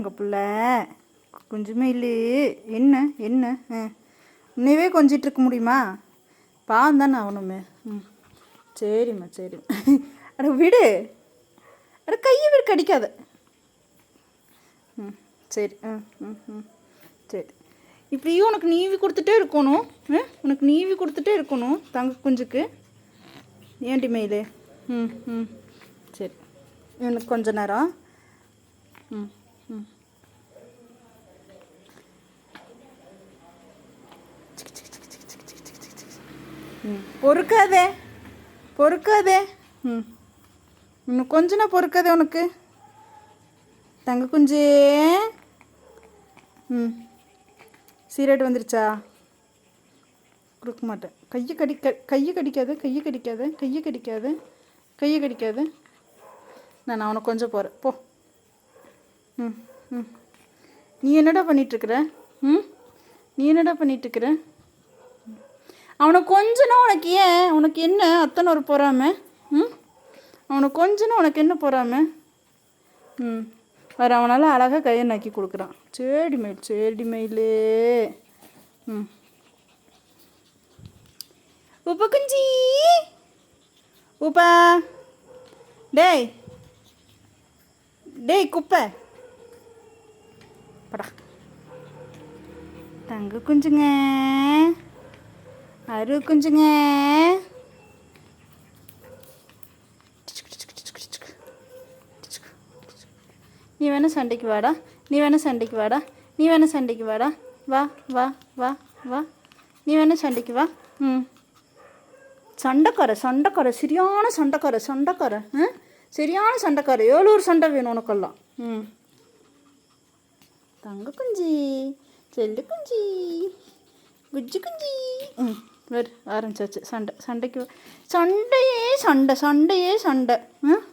தங்க பிள்ளை. கொஞ்சமே இல்லை என்ன என்ன? ஆ. உன்னையவே கொஞ்சிட்டு இருக்க முடியுமா? பாவம் தானே அவனுமே ம். சரிம்மா சரிம்மா அட விடு. அட கையை விடு கடிக்காத. ம் சரி. ம் ம் ம். சரி. இப்படியும் உனக்கு நீவி கொடுத்துட்டே இருக்கணும். உனக்கு நீவி கொடுத்துட்டே இருக்கணும். தங்க குஞ்சுக்கு. ஏன்டி மயிலு? ம் ம். சரி. எனக்கு கொஞ்ச நேரம். ம். பொறுக்காதே பொறுக்காதே. ம். இன்னும் கொஞ்சம்னா பொறுக்காதே உனக்கு. தங்க குஞ்சு. ம். சீரட் வந்துருச்சா? கொடுக்க மாட்டேன். கையை கடிக்க கையை கடிக்காது கையை கடிக்காத கையை கடிக்காது கையை கடிக்காத. நான் அவனை கொஞ்சம் போகிறேன் போ. ம் ம். நீ என்னடா பண்ணிகிட்ருக்குற ம்? நீ என்னடா பண்ணிகிட்ருக்குற அவனை கொஞ்சனா உனக்கு ஏன்? உனக்கு என்ன? அத்தனை ஒரு பொறாம. ம்? அவனை கொஞ்சனா உனக்கு என்ன பொறாம? ம். வேறு அவனால் அழகாக கையை நக்கி கொடுக்குறான். சேடி மயில் சேடி மயிலே ம். உப்ப குஞ்சி! உப்பா! டேய்! டேய் குப்பை! படா. தங்க குஞ்சுங்க. அரு குஞ்சுங்க. நீ வேணா சண்டைக்கு வாடா. நீ வேணா சண்டைக்கு வாடா. நீ வேணா சண்டைக்கு வாடா. வா வா வா வா. நீ வேணா சண்டைக்கு வா. ம். சண்டைக்கார சண்டைக்கார சரியான சண்டைக்கார சண்டைக்கார ஆ? சரியான சண்டைக்கார ஏழூர் சண்டை வேணும் உனக்கெல்லாம். ம். தங்க குஞ்சி செல்லு குஞ்சி குஜ்ஜு குஞ்சி. ம். வேறு ஆரம்பிச்சாச்சு சண்டை சண்டைக்கு சண்டையே சண்டை சண்டையே சண்டை ம்